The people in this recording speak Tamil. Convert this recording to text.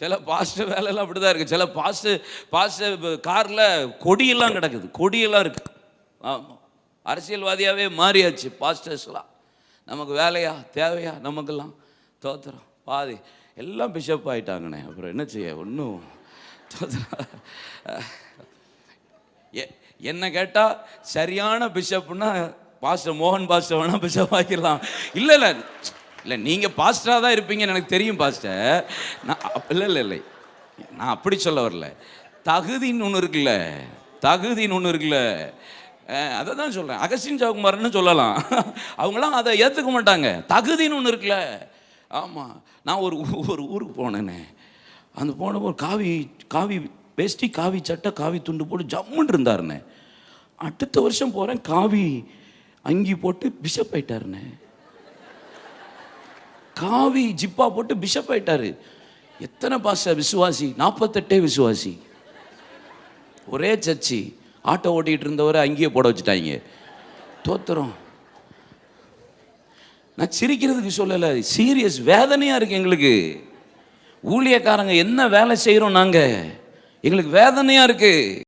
சில பாஸ்டர் வேலையெல்லாம் அப்படி தான் இருக்குது சில பாஸ்டர் பாஸ்டர் காரில் கொடியெல்லாம் கிடக்குது. கொடியெல்லாம் இருக்குது ஆமாம் அரசியல்வாதியாகவே மாறியாச்சு பாஸ்டர்ஸ்லாம். நமக்கு வேலையா? தேவையா? நமக்கெல்லாம் தோத்துறோம் பாதி. எல்லாம் பிஷப் ஆயிட்டாங்கண்ணே. அப்புறம் என்ன செய்ய? ஒன்றும் எ- என்ன கேட்டால் சரியான பிஷப்புன்னா பாஸ்டர் மோகன் பாஸ்டர் வேணால் பிஷப் ஆக்கிடலாம். இல்லை இல்லை. இல்லை நீங்கள் பாஸ்டராக தான் இருப்பீங்கன்னு எனக்கு தெரியும் பாஸ்டர் நான் இல்லை இல்லை இல்லை. நான் அப்படி சொல்ல வரல. தகுதின்னு ஒன்று இருக்குல்ல. தகுதின்னு ஒன்று இருக்குல்ல. அதை தான் சொல்கிறேன் அகஸ்டின் ஜாகுமாரன்னு சொல்லலாம். அவங்களாம் அதை ஏற்றுக்க மாட்டாங்க. தகுதின்னு ஒன்று இருக்குல்ல. ஆமாம் நான் ஒரு ஒரு ஊருக்கு போனேனே. அந்த போன ஒரு காவி காவி வேஷ்டி காவி சட்டை காவி துண்டு போட்டு ஜம்முன்னு இருந்தாருண்ணே அடுத்த வருஷம் போகிறேன் காவி அங்கி போட்டு பிஷப் ஆயிட்டாருண்ணே காவி ஜிப்பா போட்டு பிஷப் ஆயிட்டாரு. எத்தனை பாச விசுவாசி. நாற்பத்தெட்டே விசுவாசி. ஒரே சர்ச்சி. ஆட்டோ ஓட்டிகிட்டு இருந்தவரை அங்கேயே போட வச்சுட்டாங்க. தோத்துறோம். நான் சிரிக்கிறதுக்கு சொல்லலை. சீரியஸ் வேதனையாக இருக்கு எங்களுக்கு. ஊழியக்காரங்க என்ன வேலை செய்கிறோம் நாங்கள் எங்களுக்கு வேதனையாக இருக்குது